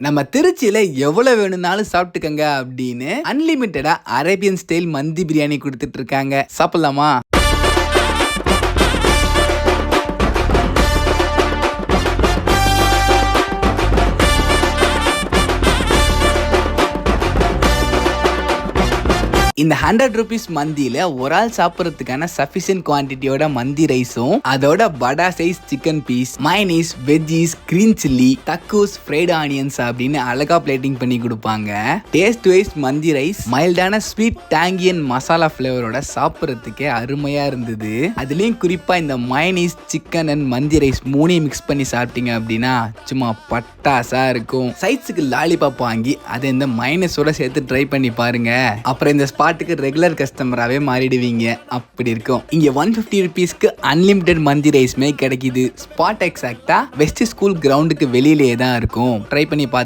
நம்ம திருச்சியில எவ்வளவு வேணும்னாலும் சாப்பிட்டுக்கங்க அப்படின்னு அன்லிமிட்டடா அரேபியன் ஸ்டைல் மந்தி பிரியாணி கொடுத்துட்டு இருக்காங்க. சாப்பிடலாமா? இந்த ஹண்ட்ரட் ருபீஸ் மந்தியில ஒரு ஆள் சாப்பிட்றதுக்கான சஃபிஷியன்ட் குவான்டிட்டியோட மந்தி ரைஸும் அதோட படா size chicken piece mayonnaise veggies green chilli தக்கூஸ் fried onions அப்படின்னு அழகா பிளேட்டிங் பண்ணி கொடுப்பாங்க. டேஸ்ட் வைஸ் மந்தி ரைஸ் மைல்டான ஸ்வீட் டேங்கியன் மசாலா ஃப்ளேவரோட சாப்பிட்றதுக்கே அருமையா இருந்தது. அதுலயும் குறிப்பா இந்த மைனீஸ் சிக்கன் அண்ட் மந்தி ரைஸ் மூணையும் மிக்ஸ் பண்ணி சாப்பிட்டீங்க அப்படின்னா சும்மா பட்டாசா இருக்கும். சைட்ஸுக்கு லாலிபாப் வாங்கி அதை இந்த மைனஸோட சேர்த்து ட்ரை பண்ணி பாருங்க. அப்புறம் இந்த பாட்டுக்கு ரெகுலர் கஸ்டமராகவே மாறிடுவீங்க. அப்படி இருக்கும். இங்கே ஒன் ஃபிஃப்டி ருபீஸ்க்கு அன்லிமிட்டெட் மந்தி ரைஸ்மே கிடைக்குது. ஸ்பாட் எக்ஸாக்டாக வெஸ்ட் ஸ்கூல் கிரவுண்டுக்கு வெளியிலே தான் இருக்கும். ட்ரை பண்ணி பார்த்து